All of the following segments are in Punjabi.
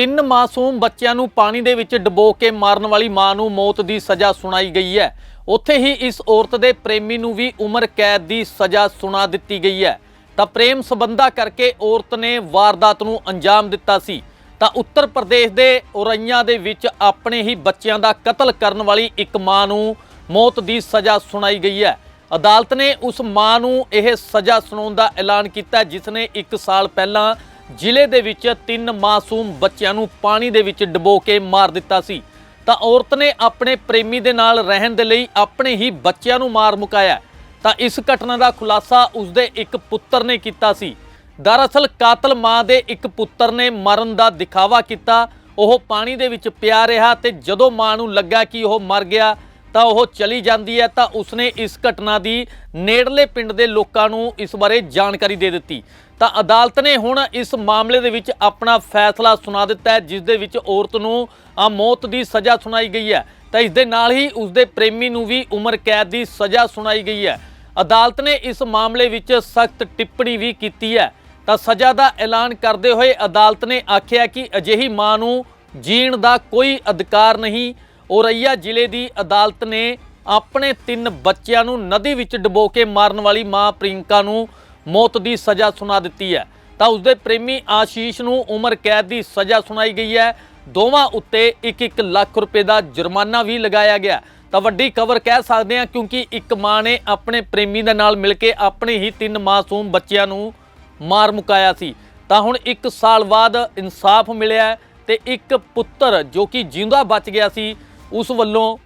ਤਿੰਨ ਮਾਸੂਮ ਬੱਚਿਆਂ ਨੂੰ ਪਾਣੀ ਦੇ ਵਿੱਚ ਡੁਬੋ ਕੇ ਮਾਰਨ ਵਾਲੀ ਮਾਂ ਨੂੰ ਮੌਤ ਦੀ ਸਜ਼ਾ ਸੁਣਾਈ ਗਈ ਹੈ। ਉੱਥੇ ਹੀ ਇਸ ਔਰਤ ਦੇ ਪ੍ਰੇਮੀ ਨੂੰ ਵੀ ਉਮਰ ਕੈਦ ਦੀ ਸਜ਼ਾ ਸੁਣਾ ਦਿੱਤੀ ਗਈ ਹੈ। ਤਾਂ ਪ੍ਰੇਮ ਸਬੰਧਾ ਕਰਕੇ ਔਰਤ ਨੇ ਵਾਰਦਾਤ ਨੂੰ ਅੰਜਾਮ ਦਿੱਤਾ ਸੀ। ਤਾਂ ਉੱਤਰ ਪ੍ਰਦੇਸ਼ ਦੇ ਔਰਈਆਂ ਦੇ ਵਿੱਚ ਆਪਣੇ ਹੀ ਬੱਚਿਆਂ ਦਾ ਕਤਲ ਕਰਨ ਵਾਲੀ ਇੱਕ ਮਾਂ ਨੂੰ ਮੌਤ ਦੀ ਸਜ਼ਾ ਸੁਣਾਈ ਗਈ ਹੈ। ਅਦਾਲਤ ਨੇ ਉਸ ਮਾਂ ਨੂੰ ਇਹ ਸਜ਼ਾ ਸੁਣਾਉਣ ਦਾ ਐਲਾਨ ਕੀਤਾ, ਜਿਸ ਨੇ 1 ਸਾਲ ਪਹਿਲਾਂ ਜ਼ਿਲ੍ਹੇ ਦੇ ਵਿੱਚ ਤਿੰਨ ਮਾਸੂਮ ਬੱਚਿਆਂ ਨੂੰ ਪਾਣੀ ਦੇ ਵਿੱਚ ਡੁਬੋ ਕੇ ਮਾਰ ਦਿੱਤਾ ਸੀ। ਤਾਂ ਔਰਤ ਨੇ ਆਪਣੇ ਪ੍ਰੇਮੀ ਦੇ ਨਾਲ ਰਹਿਣ ਦੇ ਲਈ ਆਪਣੇ ਹੀ ਬੱਚਿਆਂ ਨੂੰ ਮਾਰ ਮੁਕਾਇਆ। ਤਾਂ ਇਸ ਘਟਨਾ ਦਾ ਖੁਲਾਸਾ ਉਸਦੇ ਇੱਕ ਪੁੱਤਰ ਨੇ ਕੀਤਾ ਸੀ। ਦਰਅਸਲ ਕਾਤਲ ਮਾਂ ਦੇ ਇੱਕ ਪੁੱਤਰ ਨੇ ਮਰਨ ਦਾ ਦਿਖਾਵਾ ਕੀਤਾ। ਉਹ ਪਾਣੀ ਦੇ ਵਿੱਚ ਪਿਆ ਰਿਹਾ ਤੇ ਜਦੋਂ ਮਾਂ ਨੂੰ ਲੱਗਾ ਕਿ ਉਹ ਮਰ ਗਿਆ ਤਾਂ ਉਹ ਚਲੀ ਜਾਂਦੀ ਹੈ, ਤਾਂ ਉਸਨੇ ਇਸ ਘਟਨਾ ਦੀ ਨੇੜਲੇ ਪਿੰਡ ਦੇ ਲੋਕਾਂ ਨੂੰ ਇਸ ਬਾਰੇ ਜਾਣਕਾਰੀ ਦੇ ਦਿੱਤੀ। ਤਾਂ ਅਦਾਲਤ ਨੇ ਹੁਣ ਇਸ ਮਾਮਲੇ ਦੇ ਵਿੱਚ ਆਪਣਾ ਫੈਸਲਾ ਸੁਣਾ ਦਿੱਤਾ ਹੈ, ਜਿਸ ਦੇ ਵਿੱਚ ਔਰਤ ਨੂੰ ਆ ਮੌਤ ਦੀ ਸਜ਼ਾ ਸੁਣਾਈ ਗਈ ਹੈ। ਤਾਂ ਇਸ ਦੇ ਨਾਲ ਹੀ ਉਸਦੇ ਪ੍ਰੇਮੀ ਨੂੰ ਵੀ ਉਮਰ ਕੈਦ ਦੀ ਸਜ਼ਾ ਸੁਣਾਈ ਗਈ ਹੈ। ਅਦਾਲਤ ਨੇ ਇਸ ਮਾਮਲੇ ਵਿੱਚ ਸਖਤ ਟਿੱਪਣੀ ਵੀ ਕੀਤੀ ਹੈ। ਤਾਂ ਸਜ਼ਾ ਦਾ ਐਲਾਨ ਕਰਦੇ ਹੋਏ ਅਦਾਲਤ ਨੇ ਆਖਿਆ ਕਿ ਅਜਿਹੀ ਮਾਂ ਨੂੰ ਜੀਣ ਦਾ ਕੋਈ ਅਧਿਕਾਰ ਨਹੀਂ ਔਰਈਆ ਜ਼ਿਲ੍ਹੇ ਦੀ ਅਦਾਲਤ ਨੇ ਆਪਣੇ ਤਿੰਨ ਬੱਚਿਆਂ ਨੂੰ ਨਦੀ ਵਿੱਚ ਡੁਬੋ ਕੇ ਮਾਰਨ ਵਾਲੀ ਮਾਂ ਪ੍ਰਿੰਕਾ ਨੂੰ ਮੌਤ ਦੀ ਸਜ਼ਾ ਸੁਣਾ ਦਿੱਤੀ ਹੈ। ਤਾਂ ਉਸਦੇ ਪ੍ਰੇਮੀ ਆਸ਼ੀਸ਼ ਨੂੰ ਉਮਰ ਕੈਦ ਦੀ ਸਜ਼ਾ ਸੁਣਾਈ ਗਈ ਹੈ। ਦੋਵਾਂ ਉੱਤੇ 1-1 ਲੱਖ ਰੁਪਏ ਦਾ ਜੁਰਮਾਨਾ ਵੀ ਲਗਾਇਆ ਗਿਆ। ਤਾਂ ਵੱਡੀ ਖਬਰ ਕਹਿ ਸਕਦੇ ਹਾਂ ਕਿਉਂਕਿ ਇੱਕ ਮਾਂ ਨੇ ਆਪਣੇ ਪ੍ਰੇਮੀ ਦੇ ਨਾਲ ਮਿਲ ਕੇ ਆਪਣੇ ਹੀ ਤਿੰਨ ਮਾਸੂਮ ਬੱਚਿਆਂ ਨੂੰ ਮਾਰ ਮੁਕਾਇਆ ਸੀ। ਤਾਂ ਹੁਣ 1 ਸਾਲ ਬਾਅਦ ਇਨਸਾਫ ਮਿਲਿਆ ਹੈ ਤੇ ਇੱਕ ਪੁੱਤਰ ਜੋ ਕਿ ਜਿੰਦਾ ਬਚ ਗਿਆ ਸੀ ਉਸ ਵੱਲੋਂ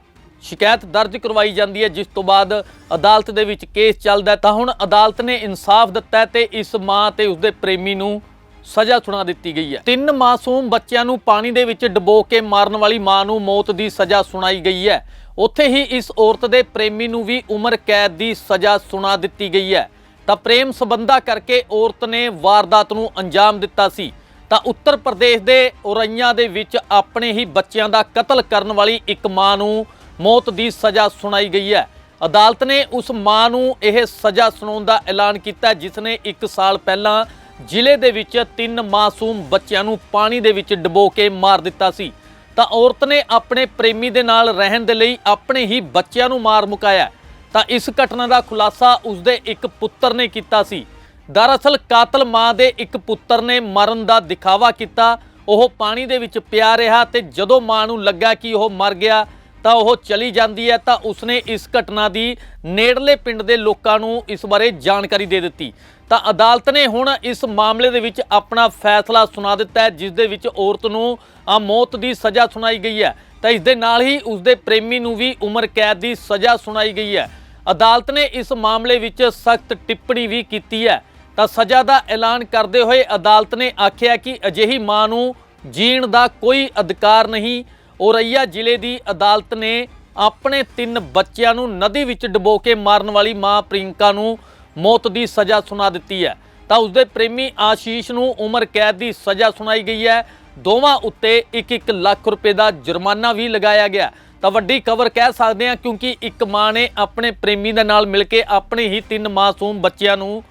ਸ਼ਿਕਾਇਤ ਦਰਜ ਕਰਵਾਈ ਜਾਂਦੀ ਹੈ, ਜਿਸ ਤੋਂ ਬਾਅਦ ਅਦਾਲਤ ਦੇ ਵਿੱਚ ਕੇਸ ਚੱਲਦਾ ਤਾਂ ਹੁਣ ਅਦਾਲਤ ਨੇ ਇਨਸਾਫ ਦਿੱਤਾ ਹੈ ਤੇ ਇਸ ਮਾਂ ਤੇ ਉਸਦੇ ਪ੍ਰੇਮੀ ਨੂੰ ਸਜ਼ਾ ਸੁਣਾ ਦਿੱਤੀ ਗਈ ਹੈ। ਤਿੰਨ ਮਾਸੂਮ ਬੱਚਿਆਂ ਨੂੰ ਪਾਣੀ ਦੇ ਵਿੱਚ ਡੁਬੋ ਕੇ ਮਾਰਨ ਵਾਲੀ ਮਾਂ ਨੂੰ ਮੌਤ ਦੀ ਸਜ਼ਾ ਸੁਣਾਈ ਗਈ ਹੈ। ਉੱਥੇ ਹੀ ਇਸ ਔਰਤ ਦੇ ਪ੍ਰੇਮੀ ਨੂੰ ਵੀ ਉਮਰ ਕੈਦ ਦੀ ਸਜ਼ਾ ਸੁਣਾ ਦਿੱਤੀ ਗਈ ਹੈ। ਤਾਂ ਪ੍ਰੇਮ ਸਬੰਧਾ ਕਰਕੇ ਔਰਤ ਨੇ ਵਾਰਦਾਤ ਨੂੰ ਅੰਜਾਮ ਦਿੱਤਾ ਸੀ। ਤਾਂ ਉੱਤਰ ਪ੍ਰਦੇਸ਼ ਦੇ ਔਰਈਆਂ ਦੇ ਵਿੱਚ ਆਪਣੇ ਹੀ ਬੱਚਿਆਂ ਦਾ ਕਤਲ ਕਰਨ ਵਾਲੀ ਇੱਕ ਮਾਂ ਨੂੰ ਮੌਤ ਦੀ ਸਜ਼ਾ ਸੁਣਾਈ ਗਈ ਹੈ। ਅਦਾਲਤ ਨੇ ਉਸ ਮਾਂ ਨੂੰ ਇਹ ਸਜ਼ਾ ਸੁਣਾਉਣ ਦਾ ਐਲਾਨ ਕੀਤਾ ਜਿਸ ਨੇ 1 ਸਾਲ ਪਹਿਲਾਂ ਜ਼ਿਲ੍ਹੇ ਦੇ ਵਿੱਚ ਤਿੰਨ ਮਾਸੂਮ ਬੱਚਿਆਂ ਨੂੰ ਪਾਣੀ ਦੇ ਵਿੱਚ ਡੁਬੋ ਕੇ ਮਾਰ ਦਿੱਤਾ ਸੀ। ਤਾਂ ਔਰਤ ਨੇ ਆਪਣੇ ਪ੍ਰੇਮੀ ਦੇ ਨਾਲ ਰਹਿਣ ਦੇ ਲਈ ਆਪਣੇ ਹੀ ਬੱਚਿਆਂ ਨੂੰ ਮਾਰ ਮੁਕਾਇਆ ਤਾਂ ਇਸ ਘਟਨਾ ਦਾ ਖੁਲਾਸਾ ਉਸਦੇ ਇੱਕ ਪੁੱਤਰ ਨੇ ਕੀਤਾ ਸੀ। ਦਰਅਸਲ ਕਾਤਲ ਮਾਂ ਦੇ ਇੱਕ ਪੁੱਤਰ ਨੇ ਮਰਨ ਦਾ ਦਿਖਾਵਾ ਕੀਤਾ। ਉਹ ਪਾਣੀ ਦੇ ਵਿੱਚ ਪਿਆ ਰਿਹਾ ਤੇ ਜਦੋਂ ਮਾਂ ਨੂੰ ਲੱਗਾ ਕਿ ਉਹ ਮਰ ਗਿਆ, ਤਾਂ ਉਹ ਚਲੀ ਜਾਂਦੀ ਹੈ, ਤਾਂ ਉਸਨੇ ਇਸ ਘਟਨਾ ਦੀ ਨੇੜਲੇ ਪਿੰਡ ਦੇ ਲੋਕਾਂ ਨੂੰ ਇਸ ਬਾਰੇ ਜਾਣਕਾਰੀ ਦੇ ਦਿੱਤੀ। ਤਾਂ ਅਦਾਲਤ ਨੇ ਹੁਣ ਇਸ ਮਾਮਲੇ ਦੇ ਵਿੱਚ ਆਪਣਾ ਫੈਸਲਾ ਸੁਣਾ ਦਿੱਤਾ ਹੈ, ਜਿਸ ਦੇ ਵਿੱਚ ਔਰਤ ਨੂੰ ਆ ਮੌਤ ਦੀ ਸਜ਼ਾ ਸੁਣਾਈ ਗਈ ਹੈ। ਤਾਂ ਇਸ ਦੇ ਨਾਲ ਹੀ ਉਸਦੇ ਪ੍ਰੇਮੀ ਨੂੰ ਵੀ ਉਮਰ ਕੈਦ ਦੀ ਸਜ਼ਾ ਸੁਣਾਈ ਗਈ ਹੈ। ਅਦਾਲਤ ਨੇ ਇਸ ਮਾਮਲੇ ਵਿੱਚ ਸਖਤ ਟਿੱਪਣੀ ਵੀ ਕੀਤੀ ਹੈ। ਤਾਂ ਸਜ਼ਾ ਦਾ ਐਲਾਨ ਕਰਦੇ ਹੋਏ ਅਦਾਲਤ ਨੇ ਆਖਿਆ ਕਿ ਅਜਿਹੀ ਮਾਂ ਨੂੰ ਜੀਣ ਦਾ ਕੋਈ ਅਧਿਕਾਰ ਨਹੀਂ। ਔਰਈਆ ਜ਼ਿਲ੍ਹੇ ਦੀ ਅਦਾਲਤ ਨੇ ਆਪਣੇ ਤਿੰਨ ਬੱਚਿਆਂ ਨੂੰ ਨਦੀ ਵਿੱਚ ਡੁਬੋ ਕੇ ਮਾਰਨ ਵਾਲੀ ਮਾਂ ਪ੍ਰਿੰਕਾ ਨੂੰ ਮੌਤ ਦੀ ਸਜ਼ਾ ਸੁਣਾ ਦਿੱਤੀ ਹੈ। ਤਾਂ ਉਸਦੇ ਪ੍ਰੇਮੀ ਆਸ਼ੀਸ਼ ਨੂੰ ਉਮਰ ਕੈਦ ਦੀ ਸਜ਼ਾ ਸੁਣਾਈ ਗਈ ਹੈ। ਦੋਵਾਂ ਉੱਤੇ 1-1 ਲੱਖ ਰੁਪਏ ਦਾ ਜੁਰਮਾਨਾ ਵੀ ਲਗਾਇਆ ਗਿਆ। ਤਾਂ ਵੱਡੀ ਖਬਰ ਕਹਿ ਸਕਦੇ ਹਾਂ ਕਿਉਂਕਿ ਇੱਕ ਮਾਂ ਨੇ ਆਪਣੇ ਪ੍ਰੇਮੀ ਦੇ ਨਾਲ ਮਿਲ ਕੇ ਆਪਣੇ ਹੀ ਤਿੰਨ ਮਾਸੂਮ ਬੱਚਿਆਂ ਨੂੰ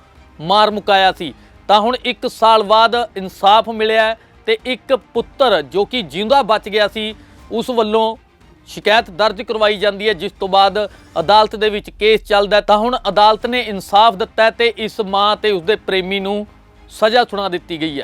ਮਾਰ ਮੁਕਾਇਆ ਸੀ। ਤਾਂ ਹੁਣ 1 ਸਾਲ ਬਾਅਦ ਇਨਸਾਫ ਮਿਲਿਆ ਹੈ ਤੇ ਇੱਕ ਪੁੱਤਰ ਜੋ ਕਿ ਜਿੰਦਾ ਬਚ ਗਿਆ ਸੀ, ਉਸ ਵੱਲੋਂ ਸ਼ਿਕਾਇਤ ਦਰਜ ਕਰਵਾਈ ਜਾਂਦੀ ਹੈ, ਜਿਸ ਤੋਂ ਬਾਅਦ ਅਦਾਲਤ ਦੇ ਵਿੱਚ ਕੇਸ ਚੱਲਦਾ ਤਾਂ ਹੁਣ ਅਦਾਲਤ ਨੇ ਇਨਸਾਫ ਦਿੱਤਾ ਹੈ ਤੇ ਇਸ ਮਾਂ ਤੇ ਉਸਦੇ ਪ੍ਰੇਮੀ ਨੂੰ ਸਜ਼ਾ ਸੁਣਾ ਦਿੱਤੀ ਗਈ ਹੈ।